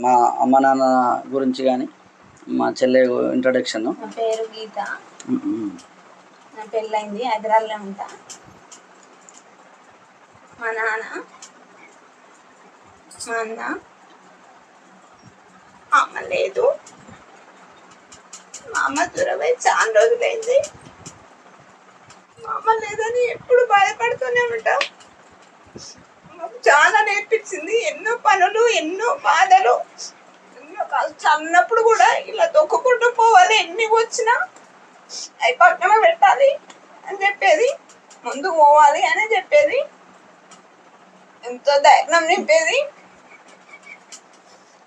మా అమ్మ నాన్న గురించి కానీ మా చెల్లె ఇంట్రడక్షన్ నా పేరు గీత. నా పెళ్ళైంది హైదరాబాద్లో ఉంటా. మా నాన్న మా అన్న అమ్మ లేదు. మా అమ్మ దూరమై చాలా రోజులైంది. మా అమ్మ లేదని ఎప్పుడు బాధపడుతూనే ఉంటాం చాలా నేర్పించింది. ఎన్నో పనులు ఎన్నో బాధలు ఎన్నో చన్నప్పుడు అన్నప్పుడు కూడా ఇలా తొక్కుకుంటూ పోవాలి. ఎన్ని వచ్చినా అవి పక్కన పెట్టాలి అని చెప్పేది. ముందు పోవాలి అని చెప్పేది. ఎంతో ధైర్యం నింపేది.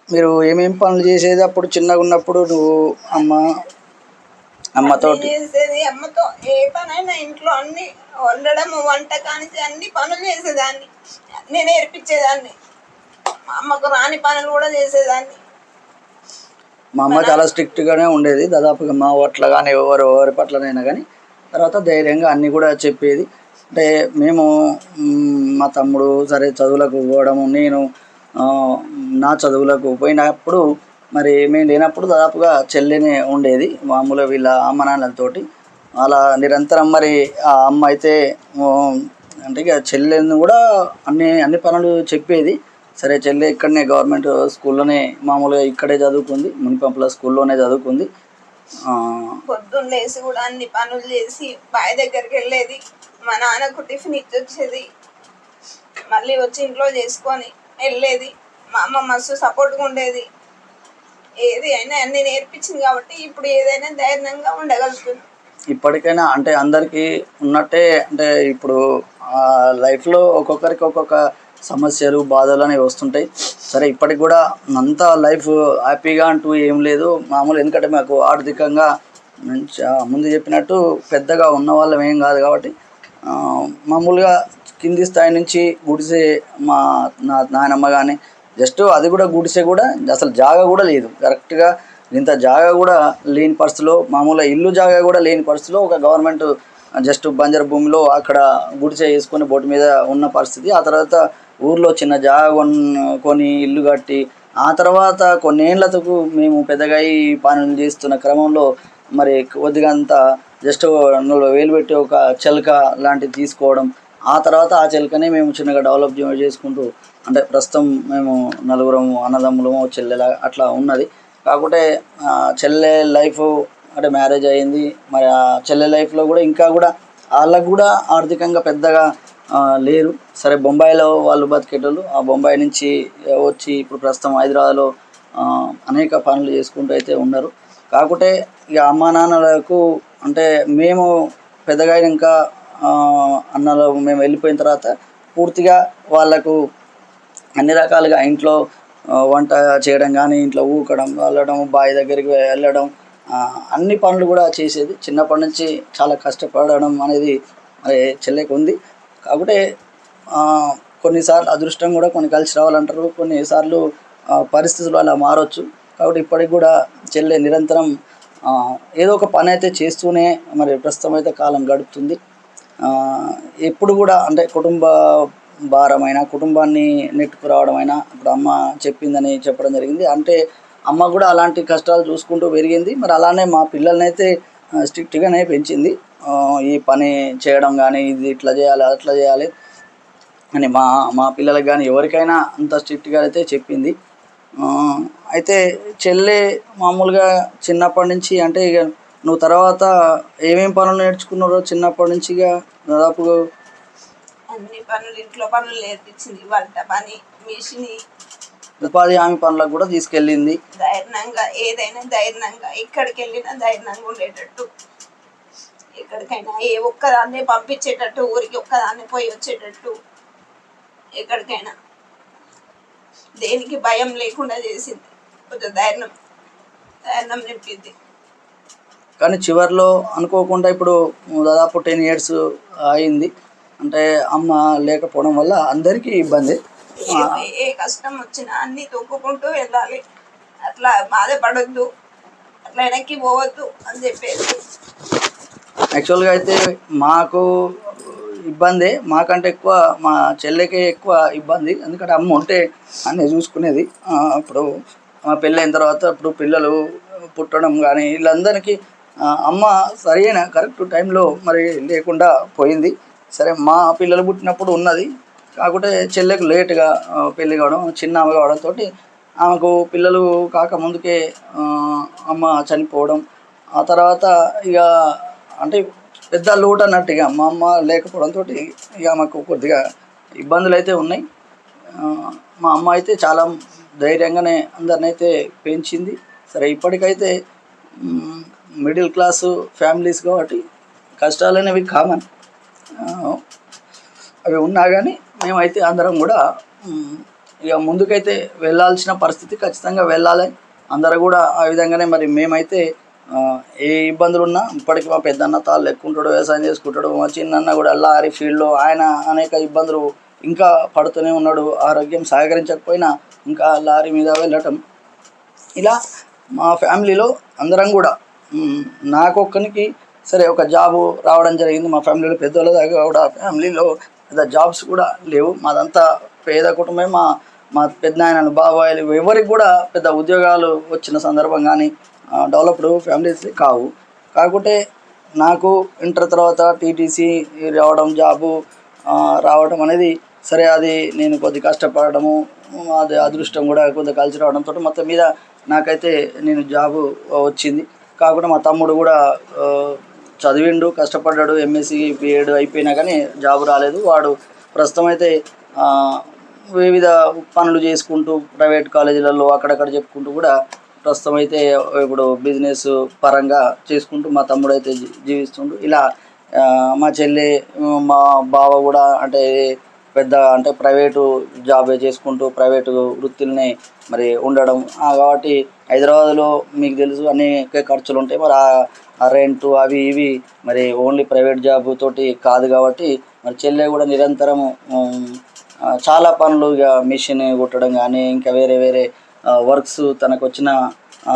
మీరు ఏమేమి పనులు చేసేది? అప్పుడు చిన్నగా ఉన్నప్పుడు నువ్వు అమ్మ అమ్మతోటి అన్నీ చేసేది. అమ్మతో ఏ పనైనా ఇంట్లో అన్ని వండడం వంట కానించి అన్ని పనులు చేసేదాన్ని. అన్ని నేర్పించేదాన్ని. మా అమ్మకు రాని పనులు కూడా చేసేదాన్ని. మా అమ్మ చాలా స్ట్రిక్ట్గానే ఉండేది. దాదాపుగా మా పట్ల కానీ ఎవరు ఎవరి పట్లనైనా కానీ తర్వాత ధైర్యంగా అన్నీ కూడా చెప్పేది. అంటే మేము మ్, తమ్ముడు సరే చదువులకు పోవడము నేను నా చదువులకు పోయినప్పుడు మరి మేము లేనప్పుడు దాదాపుగా చెల్లెనే ఉండేది మామూలుగా వీళ్ళ అమ్మ నాన్నలతోటి అలా నిరంతరం మరి ఆ అమ్మ అయితే అంటే ఇక చెల్లెని కూడా అన్ని అన్ని పనులు చెప్పేది. సరే చెల్లె ఇక్కడనే గవర్నమెంట్ స్కూల్లోనే మామూలుగా ఇక్కడే చదువుకుంది మునిపంపుల స్కూల్లోనే చదువుకుంది. పొద్దున్నేసి పొద్దున్న లేసి కూడా అన్ని పనులు చేసి బాయ్ దగ్గరికి వెళ్ళేది. మా నాన్నకు టిఫిన్ ఇచ్చి వచ్చేది మళ్ళీ వచ్చి ఇంట్లో చేసుకొని వెళ్ళేది. మా అమ్మ మస్తు సపోర్ట్గా ఉండేది. ఏది అయినా అన్ని నేర్పించింది కాబట్టి ఇప్పుడు ఏదైనా ధైర్యంగా ఉండగలుగుతుంది. ఇప్పటికైనా అంటే అందరికీ ఉన్నట్టే అంటే ఇప్పుడు లైఫ్లో ఒక్కొక్కరికి ఒక్కొక్క సమస్యలు బాధలు అనేవి వస్తుంటాయి. సరే ఇప్పటికి కూడా అంతా లైఫ్ హ్యాపీగా అంటూ ఏం లేదు. మామూలు ఎందుకంటే మాకు ఆర్థికంగా ముందు చెప్పినట్టు పెద్దగా ఉన్న వాళ్ళం ఏం కాదు కాబట్టి మామూలుగా కింది స్థాయి నుంచి గుడిసే మా నా నాయనమ్మ కానీ జస్ట్ అది కూడా గుడిసే కూడా అసలు జాగా కూడా లేదు. కరెక్ట్గా ఇంత జాగా కూడా లేని పరిస్థితిలో మామూలుగా ఇల్లు జాగా కూడా లేని పరిస్థితిలో ఒక గవర్నమెంట్ జస్ట్ బంజర్ భూమిలో అక్కడ గుడిసె వేసుకొని బోటు మీద ఉన్న పరిస్థితి. ఆ తర్వాత ఊర్లో చిన్న జాగా కొని ఇల్లు కట్టి ఆ తర్వాత కొన్నేళ్ళకు మేము పెద్దగా పనులు చేస్తున్న క్రమంలో మరి కొద్దిగా అంత జస్ట్ నలభై వేలు పెట్టి ఒక చెలక లాంటిది తీసుకోవడం ఆ తర్వాత ఆ చెలకనే మేము చిన్నగా డెవలప్ చేసుకుంటూ అంటే ప్రస్తుతం మేము నలుగురం అన్నదమ్ములము చెల్లెల అట్లా ఉన్నది. కాకపోతే చెల్లె లైఫ్ అంటే మ్యారేజ్ అయ్యింది మరి ఆ చెల్లె లైఫ్లో కూడా ఇంకా కూడా వాళ్ళకు కూడా ఆర్థికంగా పెద్దగా లేరు. సరే బొంబాయిలో వాళ్ళు బతికేటోళ్ళు ఆ బొంబాయి నుంచి వచ్చి ఇప్పుడు ప్రస్తుతం హైదరాబాద్లో అనేక పనులు చేసుకుంటూ అయితే ఉన్నారు. కాకుంటే ఇక అమ్మా నాన్నలకు అంటే మేము పెద్దగా ఇంకా అన్నలో మేము వెళ్ళిపోయిన తర్వాత పూర్తిగా వాళ్ళకు అన్ని రకాలుగా ఇంట్లో వంట చేయడం కానీ ఇంట్లో ఊకడం వెళ్ళడం బావి దగ్గరికి వెళ్ళడం అన్ని పనులు కూడా చేసేది. చిన్నప్పటి నుంచి చాలా కష్టపడడం అనేది మరి చెల్లెకి ఉంది. కాబట్టి కొన్నిసార్లు అదృష్టం కూడా కొన్ని కలిసి రావాలంటారు. కొన్నిసార్లు పరిస్థితులు అలా మారొచ్చు. కాబట్టి ఇప్పటికి కూడా చెల్లె నిరంతరం ఏదో ఒక పని అయితే చేస్తూనే మరి ప్రస్తుతం అయితే కాలం గడుపుతుంది. ఎప్పుడు కూడా అంటే కుటుంబ భారమైన కుటుంబాన్ని నెట్టుకురావడం అయినా ఇప్పుడు అమ్మ చెప్పిందని చెప్పడం జరిగింది. అంటే అమ్మ కూడా అలాంటి కష్టాలు చూసుకుంటూ పెరిగింది. మరి అలానే మా పిల్లల్ని అయితే స్ట్రిక్ట్గానే పెంచింది. ఈ పని చేయడం కానీ ఇది ఇట్లా చేయాలి అట్లా చేయాలి అని మా మా పిల్లలకు కానీ ఎవరికైనా అంత స్ట్రిక్ట్గా అయితే చెప్పింది. అయితే చెల్లె మామూలుగా చిన్నప్పటి నుంచి అంటే ఇక నువ్వు తర్వాత ఏమేం పనులు నేర్చుకున్నారో చిన్నప్పటి నుంచి ఇక దాదాపు అన్ని పనులు ఇంట్లో పనులు నేర్పించింది వంట పని మిషన్. ఉపాధి హామీ పనులకు కూడా తీసుకెళ్ళింది. ధైర్యంగా ఏదైనా ధైర్యంగా ఎక్కడికి వెళ్ళినా ధైర్యంగా ఉండేటట్టు. ఎక్కడికైనా ఏ ఒక్కదాన్నే పంపించేటట్టు ఊరికి ఒక్కదాన్నే పోయి వచ్చేటట్టు. ఎక్కడికైనా. దేనికి భయం లేకుండా చేసింది. కొంచెం ధైర్యం ధైర్యం నింపింది. కానీ చివరిలో అనుకోకుండా ఇప్పుడు దాదాపు టెన్ ఇయర్స్ అయింది. అంటే అమ్మ లేకపోవడం వల్ల అందరికీ ఇబ్బంది. ఏ- కష్టం వచ్చినా అన్ని తొక్కుకుంటూ వెళ్ళాలి. అట్లా బాధపడొద్దు. అట్లా వెనక్కి పోవద్దు అని చెప్పేసి. యాక్చువల్గా అయితే మాకు ఇబ్బందే. మాకంటే ఎక్కువ మా చెల్లెకే ఎక్కువ ఇబ్బంది. ఎందుకంటే అమ్మ ఉంటే అన్నీ చూసుకునేది. ఇప్పుడు మా పెళ్ళి అయిన తర్వాత ఇప్పుడు పిల్లలు పుట్టడం కానీ వీళ్ళందరికీ అమ్మ సరైన కరెక్ట్ టైంలో మరి లేకుండా పోయింది. సరే మా పిల్లలు పుట్టినప్పుడు ఉన్నది. కాకుంటే చెల్లెకు లేటుగా పెళ్ళి కావడం చిన్న ఆమె కావడంతో ఆమెకు పిల్లలు కాక ముందుకే అమ్మ చనిపోవడం. ఆ తర్వాత ఇక అంటే పెద్ద లోటు అన్నట్టు ఇక మా అమ్మ లేకపోవడంతో ఇక ఆమెకు కొద్దిగా ఇబ్బందులు అయితే ఉన్నాయి మా అమ్మ అయితే చాలా ధైర్యంగానే అందరిని అయితే పెంచింది. సరే ఇప్పటికైతే మిడిల్ క్లాసు ఫ్యామిలీస్ కాబట్టి కష్టాలు అనేవి కామన్ అవి ఉన్నా కానీ మేమైతే అందరం కూడా ఇక ముందుకైతే వెళ్ళాల్సిన పరిస్థితి ఖచ్చితంగా వెళ్ళాలి. అందరూ కూడా ఆ విధంగానే మరి మేమైతే ఏ ఇబ్బందులు ఉన్నా ఇప్పటికి మా పెద్దన్న తాళ్ళు ఎక్కుంటాడు వ్యవసాయం చేసుకుంటాడు మా చిన్నన్న కూడా లారీ ఫీల్డ్లో ఆయన అనేక ఇబ్బందులు ఇంకా పడుతూనే ఉన్నాడు. ఆరోగ్యం సహకరించకపోయినా ఇంకా లారీ మీద వెళ్ళటం. ఇలా మా ఫ్యామిలీలో అందరం కూడా నాకొక్కనికి సరే ఒక జాబు రావడం జరిగింది. మా ఫ్యామిలీలో పెద్దోళ్ళ దాకా కూడా ఫ్యామిలీలో పెద్ద జాబ్స్ కూడా లేవు. మాదంతా పేద కుటుంబమే. మా మా పెద్ద ఆయన బాబాయిలు ఎవరికి కూడా పెద్ద ఉద్యోగాలు వచ్చిన సందర్భం కానీ డెవలప్డ్ ఫ్యామిలీస్ కావు. కాకుంటే నాకు ఇంటర్ తర్వాత టీటీసీ రావడం జాబు రావడం అనేది సరే అది నేను కొద్ది కష్టపడము అది అదృష్టం కూడా కొద్దిగా కలిసి రావడంతో మొత్తం మీద నాకైతే నేను జాబు వచ్చింది. కాకుండా మా తమ్ముడు కూడా చదివిండు కష్టపడ్డాడు ఎంఎస్సి బిఎడ్ అయిపోయినా కానీ జాబ్ రాలేదు. వాడు ప్రస్తుతం అయితే వివిధ పనులు చేసుకుంటూ ప్రైవేట్ కాలేజీలలో అక్కడక్కడ చెప్పుకుంటూ కూడా ప్రస్తుతం అయితే ఇప్పుడు బిజినెస్ పరంగా చేసుకుంటూ మా తమ్ముడు అయితే జీవిస్తుండు. ఇలా మా చెల్లి మా బావ కూడా అంటే పెద్ద అంటే ప్రైవేటు జాబ్ చేసుకుంటూ ప్రైవేటు వృత్తుల్ని మరి ఉండడం. కాబట్టి హైదరాబాద్లో మీకు తెలుసు అనేక ఖర్చులు ఉంటాయి మరి ఆ- రెంట్ అవి ఇవి మరి ఓన్లీ ప్రైవేట్ జాబ్ తోటి కాదు కాబట్టి మరి చెల్లె కూడా నిరంతరం చాలా పనులు ఇక మిషన్ కుట్టడం కానీ ఇంకా వేరే వేరే వర్క్స్ తనకు వచ్చిన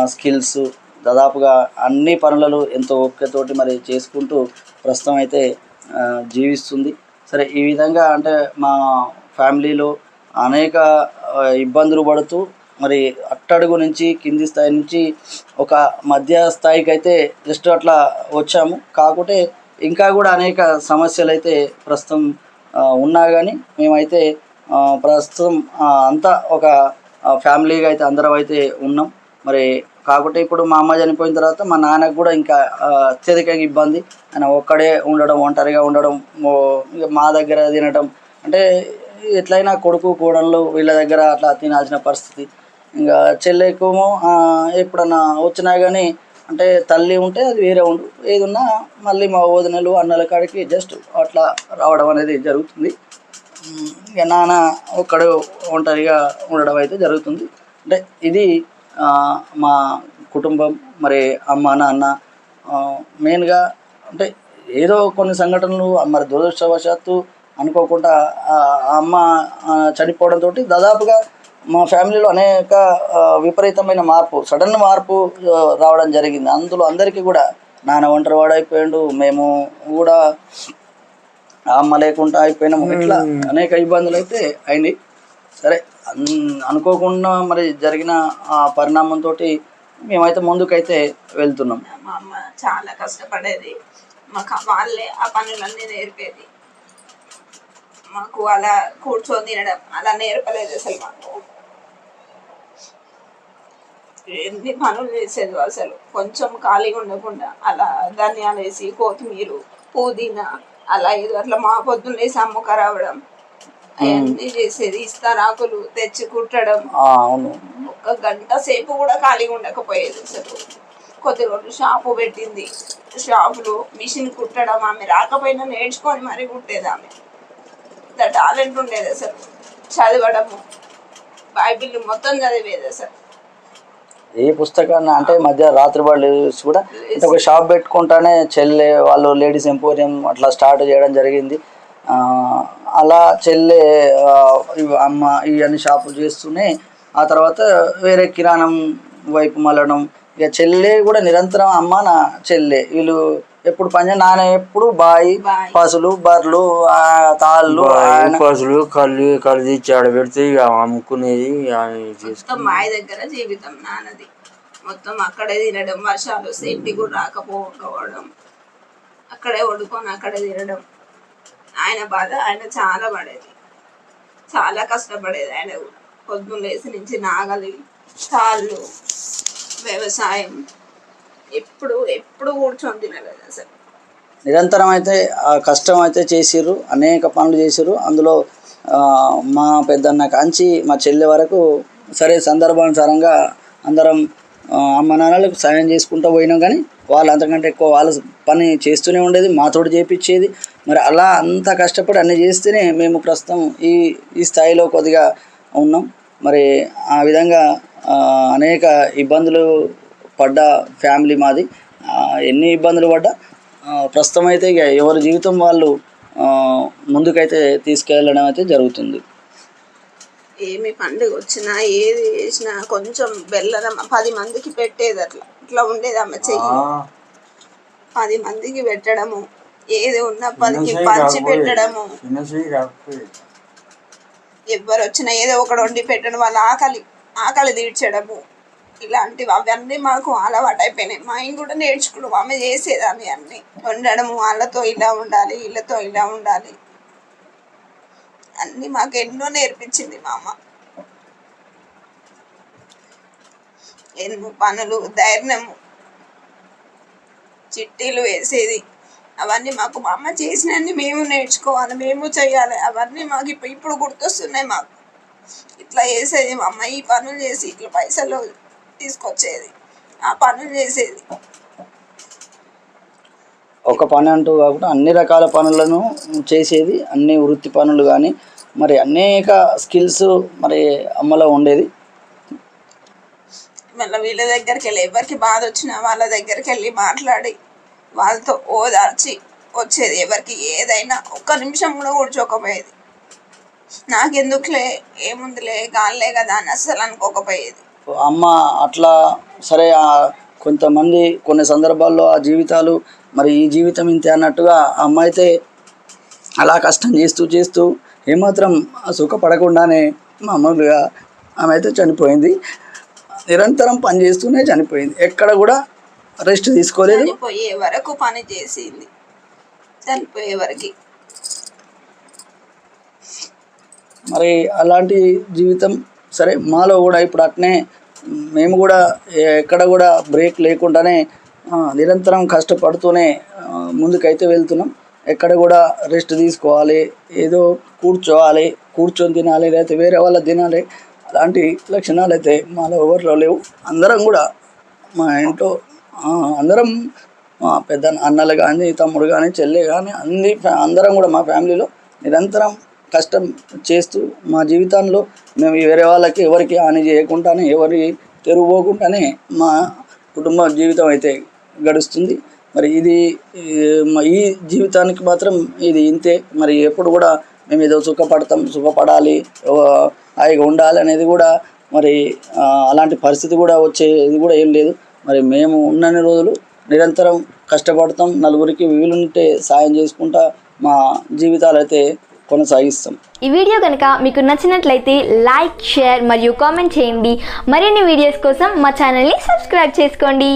స్కిల్స్ దాదాపుగా అన్ని పనులలో ఎంతో ఓపికతోటి మరి చేసుకుంటూ ప్రస్తుతం అయితే జీవిస్తుంది. సరే ఈ విధంగా అంటే మా ఫ్యామిలీలో అనేక ఇబ్బందులు పడుతూ మరి అట్టడుగు నుంచి కింది స్థాయి నుంచి ఒక మధ్య స్థాయికి అయితే జస్ట్ అట్లా వచ్చాము. కాకుంటే ఇంకా కూడా అనేక సమస్యలు అయితే ప్రస్తుతం ఉన్నా కానీ మేమైతే ప్రస్తుతం అంతా ఒక ఫ్యామిలీగా అయితే అందరం అయితే ఉన్నాం. మరి కాకుంటే ఇప్పుడు మా అమ్మ చనిపోయిన తర్వాత మా నాన్నకు కూడా ఇంకా అత్యధికంగా ఇబ్బంది. ఆయన ఒక్కడే ఉండడం ఒంటరిగా ఉండడం ఇక మా దగ్గర తినడం అంటే ఎట్లయినా కొడుకు కోడళ్ళు వీళ్ళ దగ్గర అట్లా తినాల్సిన పరిస్థితి. ఇంకా చెల్లెకేమో ఎప్పుడన్నా వచ్చినా కానీ అంటే తల్లి ఉంటే అది వేరే ఉండు. ఏది మళ్ళీ మా వదినలు అన్నల కాడికి జస్ట్ అట్లా రావడం అనేది జరుగుతుంది. ఇక నాన్న ఒక్కడు ఒంటరిగా ఉండడం అయితే జరుగుతుంది. అంటే ఇది మా కుటుంబం మరి అమ్మ నాన్న మెయిన్గా అంటే ఏదో కొన్ని సంఘటనలు మరి దురదృష్టవశాత్తు అనుకోకుండా అమ్మ చనిపోవడంతో దాదాపుగా మా ఫ్యామిలీలో అనేక విపరీతమైన మార్పు సడన్ మార్పు రావడం జరిగింది. అందులో అందరికీ కూడా నాన్న ఒంటరి వాడైపోయాడు మేము కూడా ఆ అమ్మ లేకుండా అయిపోయినాము. ఇట్లా అనేక ఇబ్బందులు అయితే అయినాయి సరే అనుకోకుండా మరి జరిగిన ఆ పరిణామంతో మేమైతే ముందుకైతే వెళ్తున్నాం. మా అమ్మ చాలా కష్టపడేది. మాకు వాళ్ళే ఆ పనులన్నీ నేర్పేది. మాకు అలా కూర్చొని తినడం అలా నేర్పలేదు అసలు మాకు. ఎన్ని పనులు చేసేది అసలు. కొంచెం ఖాళీగా ఉండకుండా అలా ధనియాలు వేసి కొత్తిమీర పుదీనా అలా ఏదో అట్లా మా పొద్దున్న వేసి అమ్మక రావడం అవన్నీ చేసేది ఇస్తారాకులు తెచ్చి కుట్టడం. అవును. ఒక గంట సేపు కూడా ఖాళీగా ఉండకపోయేది అసలు. కొద్ది రోజులు షాపు పెట్టింది. షాపులో మిషన్ కుట్టడం ఆమె రాకపోయినా నేర్చుకొని మరీ కుట్టేది ఆమె. ఇంత టాలెంట్ ఉండేది అసలు. చదవడము బైబిల్ మొత్తం చదివేది అసలు. ఏ పుస్తకాన్ని అంటే మధ్య రాత్రి వాళ్ళు కూడా ఒక షాప్ పెట్టుకుంటానే చెల్లె వాళ్ళు లేడీస్ ఎంపోరియం అట్లా స్టార్ట్ చేయడం జరిగింది. అలా చెల్లె ఆ, ఇవి అమ్మ ఇవన్నీ షాపులు చేస్తూనే ఆ తర్వాత వేరే కిరాణం వైపు మళ్ళడం. ఇక చెల్లె కూడా నిరంతరం అమ్మ నా చెల్లె. వీళ్ళు ఎప్పుడు పని నాన్న ఎప్పుడు బాయి బాయి. పసులు బర్రెలు ఆ, తాళ్ళు పసులు కళ్ళు కళ్ళు తెచ్చి ఆడ పెడితే ఇక అమ్ముకునేది మాయ దగ్గర జీవితం నాన్నది. మొత్తం అక్కడే తినడం వర్షాలు వస్తే ఇంటికి కూడా రాకపోవడం. అక్కడే వండుకొని అక్కడే తినడం. ఆయన బాధ ఆయన చాలా పడేది. చాలా కష్టపడేది ఆయన. కూడా పొద్దున్న లేచి నుంచి నాగలి తాళ్ళు వ్యవసాయం. ఎప్పుడు ఎప్పుడు కూర్చొని తినలేదు అసలు. నిరంతరం అయితే ఆ కష్టం అయితే చేసిర్రు అనేక పనులు చేసిర్రు. అందులో మా పెద్దన్న కాంచి మా చెల్లె వరకు సరే సందర్భానుసారంగా అందరం అమ్మ నాన్నలకు సాయం చేసుకుంటూ పోయినాం కానీ వాళ్ళు అంతకంటే ఎక్కువ వాళ్ళ పని చేస్తూనే ఉండేది మాతోటి చేపించేది. మరి అలా అంత కష్టపడి అన్ని చేస్తేనే మేము ప్రస్తుతం ఈ ఈ స్థాయిలో కొద్దిగా ఉన్నాం. మరి ఆ విధంగా అనేక ఇబ్బందులు పడ్డ ఫ్యామిలీ మాది. ఎన్ని ఇబ్బందులు పడ్డా? ప్రస్తుతం అయితే ఇక ఎవరి జీవితం వాళ్ళు ముందుకైతే తీసుకెళ్ళడం అయితే జరుగుతుంది. ఏమి పండుగ వచ్చినా ఏది చేసినా కొంచెం బెల్లం పది మందికి పెట్టేది అట్లా. ఇట్లా ఉండేది ఆమె చెయ్యి. పది మందికి పెట్టడము. ఏది ఉన్నా పదికి పంచి పెట్టడము. ఎవరు వచ్చినా ఏదో ఒకటి వండి పెట్టడం వాళ్ళ ఆకలి ఆకలి తీర్చడము. ఇలాంటివి అవన్నీ మాకు అలవాటు అయిపోయినాయి మా ఆయన కూడా నేర్చుకున్నాం ఆమె చేసేదాన్ని అన్ని. వండడము వాళ్ళతో ఇలా ఉండాలి వీళ్ళతో ఇలా ఉండాలి. అన్ని మాకు ఎన్నో నేర్పించింది మా అమ్మ. ఎరుపు పనులు ధైర్యము చిట్టీలు వేసేది. అవన్నీ మాకు మా అమ్మ చేసినన్ని మేము నేర్చుకోవాలి మేము చేయాలి. అవన్నీ మాకు ఇప్పుడు ఇప్పుడు గుర్తొస్తున్నాయి మాకు. ఇట్లా చేసేది మా అమ్మ. ఈ పనులు చేసి ఇట్లా పైసలు తీసుకొచ్చేది. ఆ పనులు చేసేది. ఒక పని అంటూ కాకుండా అన్ని రకాల పనులను చేసేది అన్ని వృత్తి పనులు కానీ మరి అనేక స్కిల్స్ మరి అమ్మలో ఉండేది. మళ్ళీ వీళ్ళ దగ్గరికి వెళ్ళి ఎవరికి బాధ వచ్చినా వాళ్ళ దగ్గరికి వెళ్ళి మాట్లాడి వాళ్ళతో ఓదార్చి వచ్చేది ఎవరికి ఏదైనా ఒక్క నిమిషం కూడా కూర్చోకపోయేది నాకెందుకులే ఏముందిలే గాలిలే కదా అని అసలు అనుకోకపోయేది. అమ్మ అట్లా సరే కొంతమంది కొన్ని సందర్భాల్లో ఆ జీవితాలు మరి ఈ జీవితం ఇంతే అన్నట్టుగా ఆ అమ్మ అయితే అలా కష్టం చేస్తూ చేస్తూ ఏమాత్రం సుఖపడకుండానే మామూలుగా ఆమె అయితే చనిపోయింది. నిరంతరం పని చేస్తూనే చనిపోయింది. ఎక్కడ కూడా రెస్ట్ తీసుకోలేదు. చనిపోయే వరకు పని చేసింది. చనిపోయే వరకు. మరి అలాంటి జీవితం సరే మాలో కూడా ఇప్పుడు అట్నే మేము కూడా ఎక్కడ కూడా బ్రేక్ లేకుండానే నిరంతరం కష్టపడుతూనే ముందుకైతే వెళ్తున్నాం. ఎక్కడ కూడా రెస్ట్ తీసుకోవాలి. ఏదో కూర్చోవాలి కూర్చొని తినాలి లేకపోతే వేరే వాళ్ళ తినాలి. అలాంటి లక్షణాలు అయితే మాలో ఎవరిలో లేవు. అందరం కూడా మా ఇంట్లో అందరం మా పెద్ద అన్నలు కానీ తమ్ముడు కానీ చెల్లి కానీ అన్ని ఫ్యా- అందరం కూడా మా ఫ్యామిలీలో నిరంతరం కష్టం చేస్తూ మా జీవితంలో మేము వేరే వాళ్ళకి ఎవరికి హాని చేయకుండానే ఎవరి తెరుగుపోకుండానే మా కుటుంబ జీవితం అయితే గడుస్తుంది. మరి ఇది ఈ జీవితానికి మాత్రం ఇది ఇంతే. మరి ఎప్పుడు కూడా మేము ఏదో సుఖపడతాం సుఖపడాలి హాయిగా ఉండాలి అనేది కూడా మరి అలాంటి పరిస్థితి కూడా వచ్చేది కూడా ఏం లేదు. మరి మేము ఉన్నన్ని రోజులు నిరంతరం కష్టపడతాం నలుగురికి వీలుంటే సాయం చేసుకుంటా మా జీవితాలు అయితే కొనసాగిస్తాం. ఈ వీడియో కనుక మీకు నచ్చినట్లయితే లైక్ షేర్ మరియు కామెంట్ చేయండి. మరిన్ని వీడియోస్ కోసం మా ఛానల్ని సబ్స్క్రైబ్ చేసుకోండి.